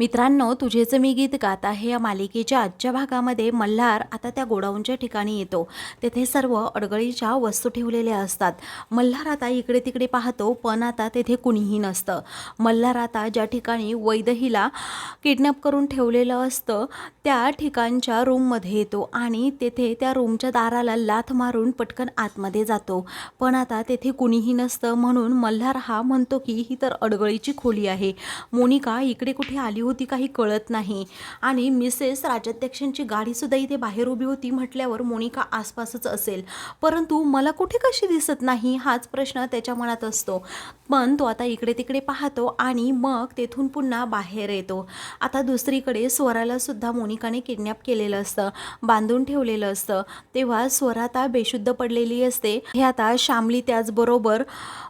मित्रांनो तुझेच मी गीत गात आहे या मालिकेच्या आजच्या भागामध्ये मल्हार आता त्या गोडाऊनच्या ठिकाणी येतो. तेथे सर्व अडगळीच्या वस्तू ठेवलेल्या असतात. मल्हार आता इकडे तिकडे पाहतो पण आता तेथे कुणीही नसतं. मल्हार आता ज्या ठिकाणी वैदहीला किडनॅप करून ठेवलेलं असतं त्या ठिकाणच्या रूममध्ये येतो आणि तेथे त्या रूमच्या दाराला लाथ मारून पटकन आतमध्ये जातो. पण आता तेथे कुणीही नसतं म्हणून मल्हार हा म्हणतो की ही तर अडगळीची खोली आहे. मोनिका इकडे कुठे आली होती होती काही कळत नाही. आणि मिसेस राजाध्यक्षांची गाडीसुद्धा इथे बाहेर उभी होती म्हटल्यावर मोनिका आसपासच असेल. परंतु मला कुठे कशी दिसत नाही हाच प्रश्न त्याच्या मनात असतो. पण तो आता इकडे तिकडे पाहतो आणि मग तेथून पुन्हा बाहेर येतो. आता दुसरीकडे स्वराला सुद्धा मोनिकाने किडनॅप केलेलं असतं बांधून ठेवलेलं असतं. तेव्हा स्वरा आता बेशुद्ध पडलेली असते. हे आता शामली त्याचबरोबर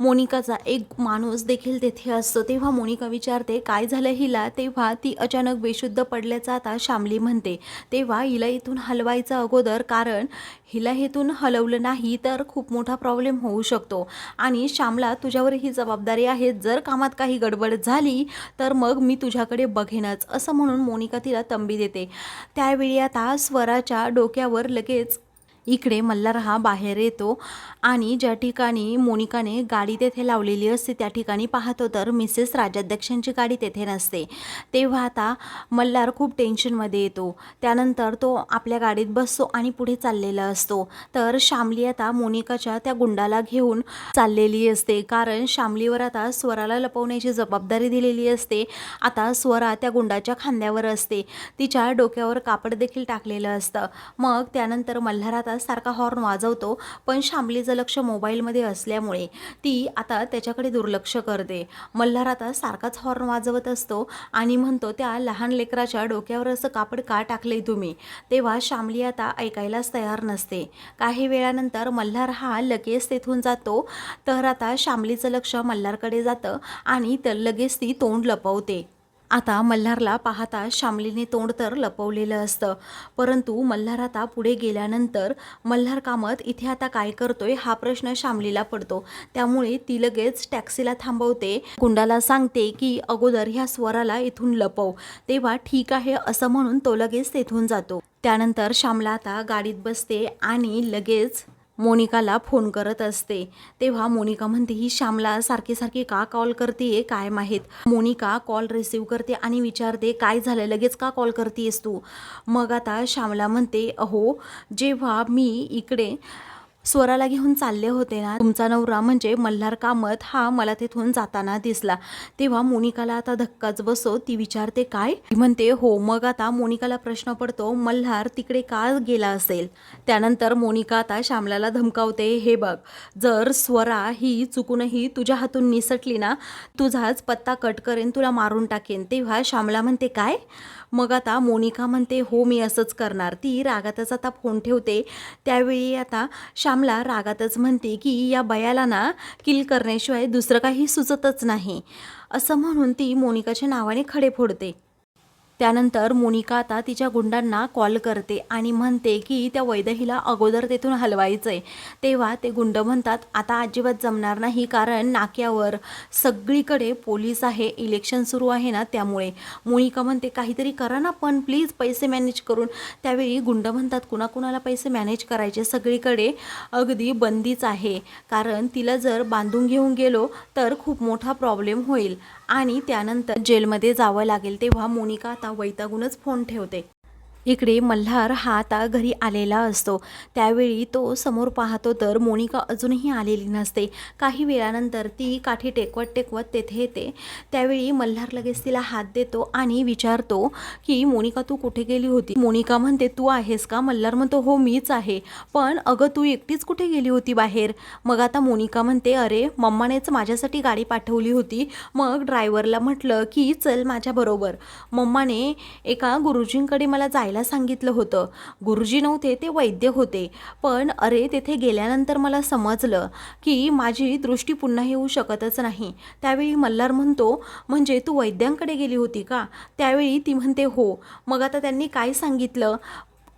मोनिकाचा एक माणूस देखील तेथे असतो. तेव्हा मोनिका विचारते काय झालं हिला? ते तेव्हा ती अचानक बेशुद्ध पडल्याचं आता शामली म्हणते तेव्हा हिला इथून हलवायचं अगोदर कारण हिला हेतून हलवलं नाही तर खूप मोठा प्रॉब्लेम होऊ शकतो. आणि श्यामला तुझ्यावर ही जबाबदारी आहे जर कामात काही गडबड झाली तर मग मी तुझ्याकडे बघेनच असं म्हणून मोनिका तिला तंबी देते. त्यावेळी आता स्वराच्या डोक्यावर लगेच इकडे मल्हार हा बाहेर येतो आणि ज्या ठिकाणी मोनिकाने गाडी तेथे लावलेली असते त्या ठिकाणी पाहतो तर मिसेस राजाध्यक्षांची गाडी तेथे नसते. तेव्हा आता मल्हार खूप टेन्शनमध्ये येतो. त्यानंतर तो आपल्या गाडीत बसतो आणि पुढे चाललेला असतो. तर शामली आता मोनिकाच्या त्या गुंडाला घेऊन चाललेली असते. कारण शामलीवर आता स्वराला लपवण्याची जबाबदारी दिलेली असते. आता स्वरा त्या गुंडाच्या खांद्यावर असते. तिच्या डोक्यावर कापड देखील टाकलेलं असतं. मग त्यानंतर मल्हार आता सारखा हॉर्न वाजवतो पण शामलीचं लक्ष मोबाईलमध्ये असल्यामुळे ती आता त्याच्याकडे दुर्लक्ष करते. मल्हार आता सारखाच हॉर्न वाजवत असतो आणि म्हणतो त्या लहान लेकराच्या डोक्यावर असं कापड का टाकले तुम्ही? तेव्हा शामली आता ऐकायलाच तयार नसते. काही वेळानंतर मल्हार हा लगेच तेथून जातो तर आता शामलीचं लक्ष मल्हारकडे जातं आणि तर लगेच ती तोंड लपवते. आता मल्हारला पाहता शामलीने तोंड तर लपवलेलं असतं. परंतु मल्हार आता पुढे गेल्यानंतर मल्हार कामत इथे आता काय करतोय? हा प्रश्न शामलीला पडतो. त्यामुळे ती लगेच टॅक्सीला थांबवते. गुंडाला सांगते की अगोदर ह्या स्वराला इथून लपव. तेव्हा ठीक आहे असं म्हणून तो लगेच तेथून जातो. त्यानंतर श्यामला आता गाडीत बसते आणि लगेच मोनिकाला फोन करत असते. तेव्हा मोनिका म्हणते ही श्यामला सारखी सारखी का कॉल करते काय माहीत? मोनिका कॉल रिसीव करते आणि विचारते काय झालं लगेच का कॉल करतेस तू? मग आता श्यामला म्हणते अहो जेव्हा मी इकडे स्वराला घेऊन चालले होते ना. तुमचा नवरा म्हणजे मल्हार कामत हा मला तिथून जाताना दिसला. तेव्हा मोनिकाला आता धक्काच बसो ती विचारते काय? म्हणते हो मग आता मोनिकाला प्रश्न पडतो मल्हार तिकडे का गेला असेल? त्यानंतर मोनिका आता श्यामलाला धमकावते हे बघ जर स्वरा ही चुकूनही तुझ्या हातून निसटली ना तुझाच पत्ता कट करेन तुला मारून टाकेन. तेव्हा श्यामला म्हणते काय? मग आता मोनिका म्हणते हो मी असंच करणार. ती रागातच आता फोन ठेवते. त्यावेळी आता श्यामला रागातच म्हणते की या बयाला ना किल करण्याशिवाय दुसरं काही सुचतच नाही. असं म्हणून ती मोनिकाच्या नावाने खडे फोडते. त्यानंतर मोनिका आता तिच्या गुंडांना कॉल करते आणि म्हणते की त्या वैदहीला अगोदर तेथून हलवायचं आहे तेव्हा ते गुंड म्हणतात आता अजिबात जमणार नाही कारण नाक्यावर सगळीकडे पोलीस आहे इलेक्शन सुरू आहे ना त्यामुळे. मोनिका म्हणते काहीतरी करा ना पण प्लीज पैसे मॅनेज करून. त्यावेळी गुंड म्हणतात कुणाकुणाला पैसे मॅनेज करायचे? सगळीकडे अगदी बंदीच आहे. कारण तिला जर बांधून घेऊन गेलो तर खूप मोठा प्रॉब्लेम होईल. आणि त्यानंतर जेलमध्ये जावं लागेल. तेव्हा मोनिका आता वैतागूनच फोन ठेवते. इकडे मल्हार हा आता घरी आलेला असतो. त्यावेळी तो समोर पाहतो तर मोनिका अजूनही आलेली नसते. काही वेळानंतर ती काठी टेकवत टेकवत तेथे येते. त्यावेळी मल्हार लगेच तिला हात देतो आणि विचारतो की मोनिका तू कुठे गेली होती? मोनिका म्हणते तू आहेस का? मल्हार म्हणतो हो मीच आहे. पण अगं तू एकटीच कुठे गेली होती बाहेर? मग आता मोनिका म्हणते अरे मम्मानेच माझ्यासाठी गाडी पाठवली होती. मग ड्रायव्हरला म्हटलं की चल माझ्याबरोबर मम्माने एका गुरुजींकडे मला जायला सांगितलं होतं. गुरुजी नव्हते ते वैद्य होते. पण अरे तेथे गेल्यानंतर मला समजलं की माझी दृष्टी पुन्हा येऊ शकतच नाही. त्यावेळी मल्हार म्हणतो म्हणजे तू वैद्यांकडे गेली होती का? त्यावेळी ती म्हणते हो. मग आता त्यांनी काय सांगितलं?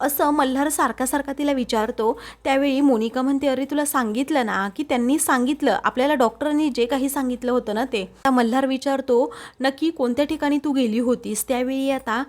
असं मल्हार सारखा सारखा तिला विचारतो. त्यावेळी मोनिका म्हणते अरे तुला सांगितलं ना की त्यांनी सांगितलं आपल्याला डॉक्टरांनी जे काही सांगितलं होतं ना ते. आता मल्हार विचारतो नक्की कोणत्या ठिकाणी तू गेली होतीस? त्यावेळी आता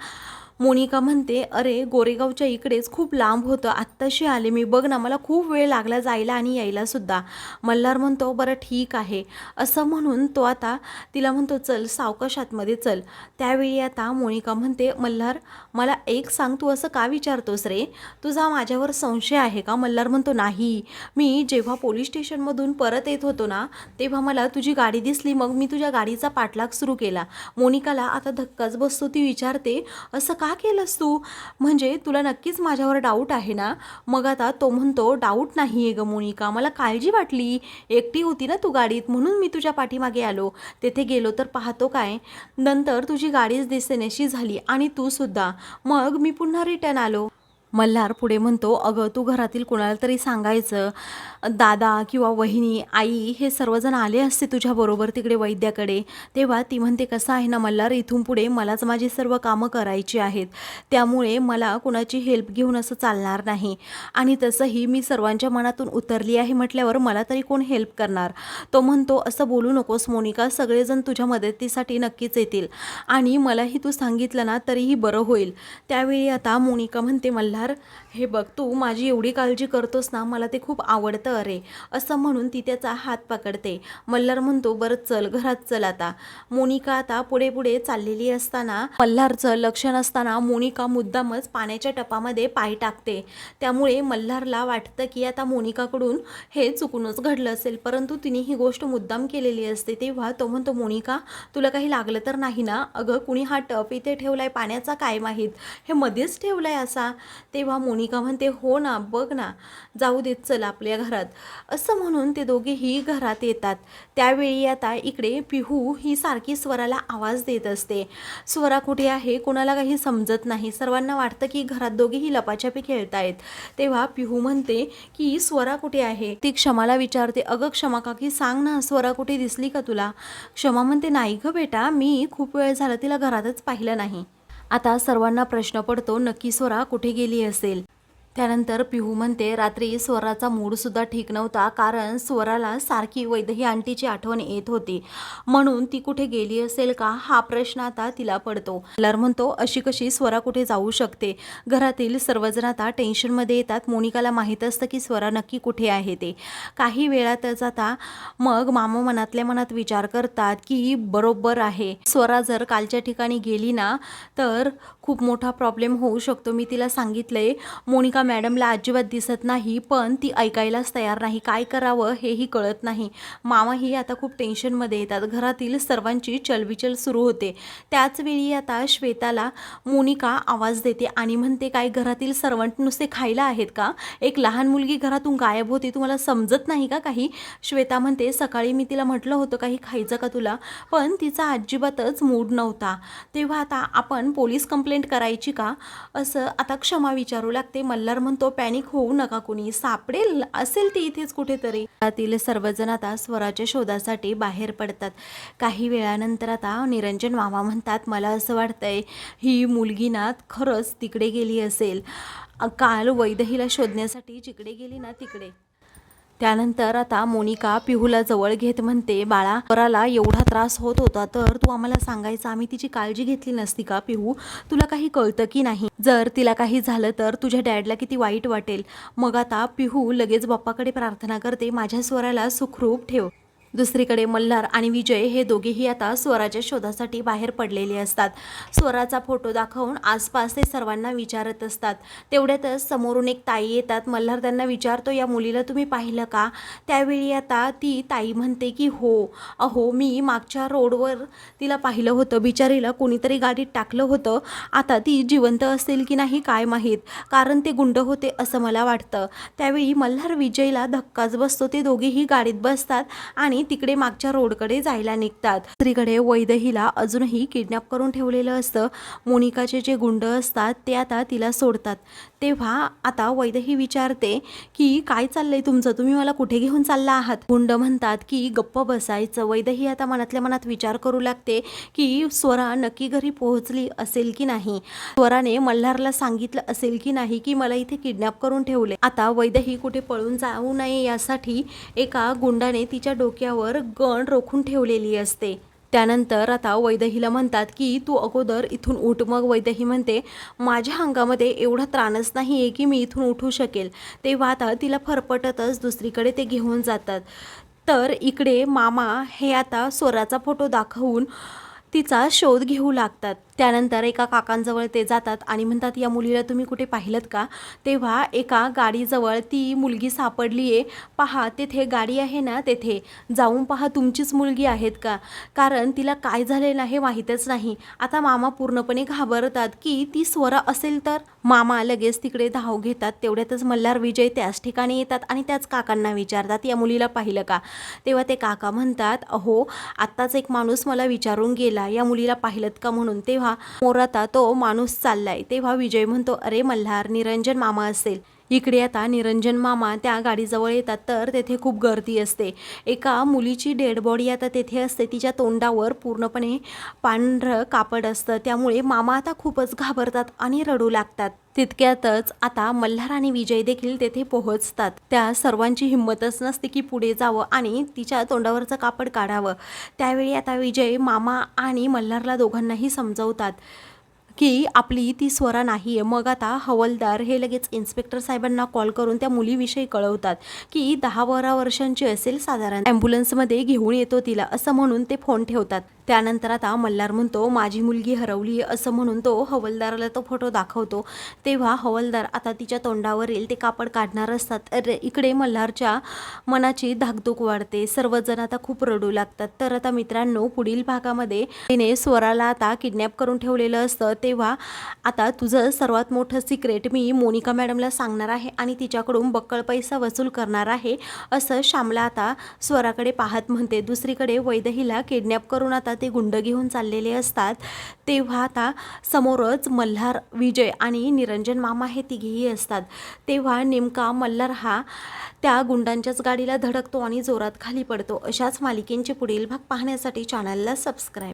मोनिका म्हणते अरे गोरेगावच्या इकडेच खूप लांब होतं. आत्ताशी आले मी. बघ ना मला खूप वेळ लागला जायला आणि यायला सुद्धा. मल्हार म्हणतो बरं ठीक आहे. असं म्हणून तो आता तिला म्हणतो चल सावकाश आतमध्ये चल. त्यावेळी आता मोनिका म्हणते मल्हार मला एक सांग तू असं का विचारतोस रे? तुझा माझ्यावर संशय आहे का? मल्हार म्हणतो नाही. मी जेव्हा पोलीस स्टेशनमधून परत येत होतो ना तेव्हा मला तुझी गाडी दिसली. मग मी तुझ्या गाडीचा पाठलाग सुरू केला. मोनिकाला आता धक्काच बसतो ती विचारते असं का केलंस तू? म्हणजे तुला नक्कीच माझ्यावर डाऊट आहे ना? मग आता तो म्हणतो डाऊट नाही आहे ग मोनिका. मला काळजी वाटली. एकटी होती ना तू गाडीत म्हणून मी तुझ्या पाठीमागे आलो. तेथे गेलो तर पाहतो काय? नंतर तुझी गाडीच दिसेनेशी झाली आणि तू सुद्धा. मग मी पुन्हा रिटर्न आलो. मल्हार पुढे म्हणतो अगं तू घरातील कोणाला तरी सांगायचं. दादा किंवा वहिनी आई हे सर्वजण आले असते तुझ्याबरोबर तिकडे वैद्याकडे. तेव्हा ती म्हणते कसं आहे ना मल्हार इथून पुढे मलाच माझी सर्व कामं करायची आहेत. त्यामुळे मला कुणाची हेल्प घेऊन असं चालणार नाही. आणि तसंही मी सर्वांच्या मनातून उतरली आहे म्हटल्यावर मला तरी कोण हेल्प करणार? तो म्हणतो असं बोलू नकोस मोनिका. सगळेजण तुझ्या मदतीसाठी नक्कीच येतील. आणि मलाही तू सांगितलं ना तरीही बरं होईल. त्यावेळी आता मोनिका म्हणते मल्हार हे बघ तू माझी एवढी काळजी करतोस ना मला ते खूप आवडतं अरे. असं म्हणून ती त्याचा हात पकडते. मल्हार म्हणतो बरं चल घरात चल आता. मोनिका आता पुढे पुढे चाललेली असताना मल्हारचं लक्ष नसताना मोनिका मुद्दामच पाण्याच्या टपामध्ये पाय टाकते. त्यामुळे मल्हारला वाटतं की आता मोनिकाकडून हे चुकूनच घडलं असेल. परंतु तिने ही गोष्ट मुद्दाम केलेली असते तेव्हा तो म्हणतो मोनिका तुला काही लागलं तर नाही ना? अगं कुणी हा टप इथे ठेवलाय पाण्याचा काय माहीत? हे मध्येच ठेवलाय असा. तेव्हा मोनिका म्हणते हो ना बघ ना जाऊ देत चल आपल्या घरात. असं म्हणून ते दोघेही घरात येतात. त्यावेळी आता इकडे पिहू ही सारखी स्वराला आवाज देत असते. स्वरा कुठे आहे? कोणाला काही समजत नाही. सर्वांना वाटतं की घरात दोघेही लपाछपी खेळतायत. तेव्हा पिहू म्हणते की स्वरा कुठे आहे? ती क्षमाला विचारते अगं क्षमा काकी सांग ना स्वरा कुठे दिसली का तुला? क्षमा म्हणते नाही गं बेटा मी खूप वेळ झाला तिला घरातच पाहिलं नाही. आता सर्वांना प्रश्न पडतो नक्की स्वरा कुठे गेली असेल? त्यानंतर पिहू म्हणते रात्री स्वराचा मूडसुद्धा ठीक नव्हता कारण स्वराला सारखी वैदही आंटीची आठवण येत होती. म्हणून ती कुठे गेली असेल का? हा प्रश्न आता तिला पडतो. लर म्हणतो अशी कशी स्वरा कुठे जाऊ शकते? घरातील सर्वजण आता टेन्शनमध्ये येतात. मोनिकाला माहीत असतं की स्वरा नक्की कुठे आहे ते. काही वेळातच आता मग मामा मनातल्या मनात विचार करतात की बरोबर आहे. स्वरा जर कालच्या ठिकाणी गेली ना तर खूप मोठा प्रॉब्लेम होऊ शकतो. मी तिला सांगितलंय मोनिका मॅडमला अजिबात दिसत नाही पण ती ऐकायलाच तयार नाही. काय करावं हेही कळत नाही. मामाही आता खूप टेन्शनमध्ये येतात. घरातील सर्वांची चलबिचल सुरू होते. त्याचवेळी आता श्वेताला मोनिका आवाज देते आणि म्हणते काय घरातील सर्वंट नुसते खायला आहेत का? एक लहान मुलगी घरातून गायब होती तुम्हाला समजत नाही का काही? श्वेता म्हणते सकाळी मी तिला म्हटलं होतं काही खायचं का तुला पण तिचा अजिबातच मूड नव्हता. तेव्हा आता आपण पोलीस कंप्लेंट करायची का? असं आता क्षमा विचारू लागते मला मल्हार म्हणतो पॅनिक होऊ नका कुणी. सापडेल असेल ती इथेच कुठेतरी. त्यातील सर्वजण आता स्वराच्या शोधासाठी बाहेर पडतात. काही वेळानंतर आता निरंजन मामा म्हणतात मला असं वाटतंय ही मुलगी ना खरंच तिकडे गेली असेल. काल वैदहीला शोधण्यासाठी जिकडे गेली ना तिकडे. त्यानंतर आता मोनिका पिहूला जवळ घेत म्हणते बाळा स्वराला एवढा त्रास होत होता तर तू आम्हाला सांगायचं आम्ही तिची काळजी घेतली नसती का पिहू? तुला काही कळतं की नाही? जर तिला काही झालं तर तुझ्या डॅडला किती वाईट वाटेल. मग आता पिहू लगेच बाप्पाकडे प्रार्थना करते माझ्या स्वराला सुखरूप ठेव. दुसरीकडे मल्हार आणि विजय हे दोघेही आता स्वराच्या शोधासाठी बाहेर पडलेले असतात. स्वराचा फोटो दाखवून आसपास ते सर्वांना विचारत असतात. तेवढ्यातच समोरून एक ताई येतात. मल्हार त्यांना विचारतो या मुलीला तुम्ही पाहिलं का? त्यावेळी आता ती ताई म्हणते की हो. अहो मी मागच्या रोडवर तिला पाहिलं होतं. बिचारीला कोणीतरी गाडीत टाकलं होतं. आता ती जिवंत असेल की नाही काय माहीत. कारण ते गुंड होते असं मला वाटतं. त्यावेळी मल्हार विजयला धक्काच बसतो. ते दोघेही गाडीत बसतात आणि तिकडे मागच्या रोडकडे जायला निघतात. दुसरीकडे वैदहीला अजूनही किडनॅप करून ठेवलेलं असतं. मोनिकाचे जे गुंड असतात ते आता तिला सोडतात. तेव्हा आता वैदही विचारते की काय चाललंय तुमचं? तुम्ही मला कुठे घेऊन चालला आहात? गुंड म्हणतात की गप्प बसायचं. वैदही आता मनातल्या मनात विचार करू लागते की स्वरा नक्की घरी पोहोचली असेल की नाही? स्वराने मल्हारला सांगितलं असेल की नाही की मला इथे किडनॅप करून ठेवले? आता वैदही कुठे पळून जाऊ नये यासाठी एका गुंडाने तिच्या डोक्यावर गण रोखून ठेवलेली असते. त्यानंतर आता वैदहीला म्हणतात की तू अगोदर इथून उठ. मग वैदही म्हणते माझ्या अंगामध्ये एवढा त्राणच नाही आहे की मी इथून उठू शकेल. तेव्हा आता तिला फरफटतच दुसरीकडे ते घेऊन जातात. तर इकडे मामा हे आता स्वराचा फोटो दाखवून तिचा शोध घेऊ लागतात. त्यानंतर एका काकांजवळ ते जातात आणि म्हणतात या मुलीला तुम्ही कुठे पाहिलं का? तेव्हा एका गाडीजवळ ती मुलगी सापडली आहे पहा तेथे गाडी आहे ना तेथे. जाऊन पहा तुमचीच मुलगी आहेत का? कारण तिला काय झालेलं आहे माहीतच नाही. आता मामा पूर्णपणे घाबरतात की ती स्वरा असेल तर? मामा लगेच तिकडे धाव घेतात. तेवढ्यातच मल्हार विजय त्याच ठिकाणी येतात आणि त्याच काकांना विचारतात या मुलीला पाहिलं का? तेव्हा ते काका म्हणतात अहो आत्ताच एक माणूस मला विचारून गेला. या मुलीला पाहिलं का? म्हणून तेव्हा मोराता तो माणूस चाललाय. तेव्हा विजय म्हणतो अरे मल्हार निरंजन मामा असेल. इकडे आता निरंजन मामा त्या गाडीजवळ येतात तर तेथे खूप गर्दी असते. एका मुलीची डेड बॉडी आता तेथे असते. तिच्या तोंडावर पूर्णपणे पांढरं कापड असतं. त्यामुळे मामा आता खूपच घाबरतात आणि रडू लागतात. तितक्यातच आता मल्हार आणि विजय देखील तेथे पोहोचतात. त्या सर्वांची हिंमतच नसते की पुढे जावं आणि तिच्या तोंडावरचं कापड काढावं. त्यावेळी आता विजय मामा आणि मल्हारला दोघांनाही समजवतात. की आपली ती स्वरा नाही आहे मग आता हवलदार हे लगेच इन्स्पेक्टर साहेबांना कॉल करून त्या मुलीविषयी कळवतात की दहा बारा वर्षांची असेल साधारण. ॲम्ब्युलन्समध्ये घेऊन येतो तिला असं म्हणून ते फोन ठेवतात. त्यानंतर आता मल्हार म्हणतो माझी मुलगी हरवली असं म्हणून तो हवलदाराला तो फोटो दाखवतो. तेव्हा हवलदार आता तिच्या तोंडावरील ते कापड काढणार असतात. इकडे मल्हारच्या मनाची धाकधूक वाढते. सर्वजण आता खूप रडू लागतात. तर आता मित्रांनो पुढील भागामध्ये तिने स्वराला आता किडनॅप करून ठेवलेलं असतं. तेव्हा आता तुझं सर्वात मोठं सिक्रेट मी मोनिका मॅडमला सांगणार आहे आणि तिच्याकडून बक्कळ पैसा वसूल करणार आहे असं श्यामला आता स्वराकडे पाहत म्हणते. दुसरीकडे वैदहीला किडनॅप करून आता ते गुंड घेऊन चाललेले असतात. तेव्हा आता समोरच मल्हार विजय आणि निरंजन मामा हे तिघेही असतात. तेव्हा नेमका मल्हार हा त्या गुंडांच्याच गाडीला धडकतो आणि जोरात खाली पडतो. अशाच मालिकेंचे पुढील भाग पाहण्यासाठी चॅनलला सबस्क्राईब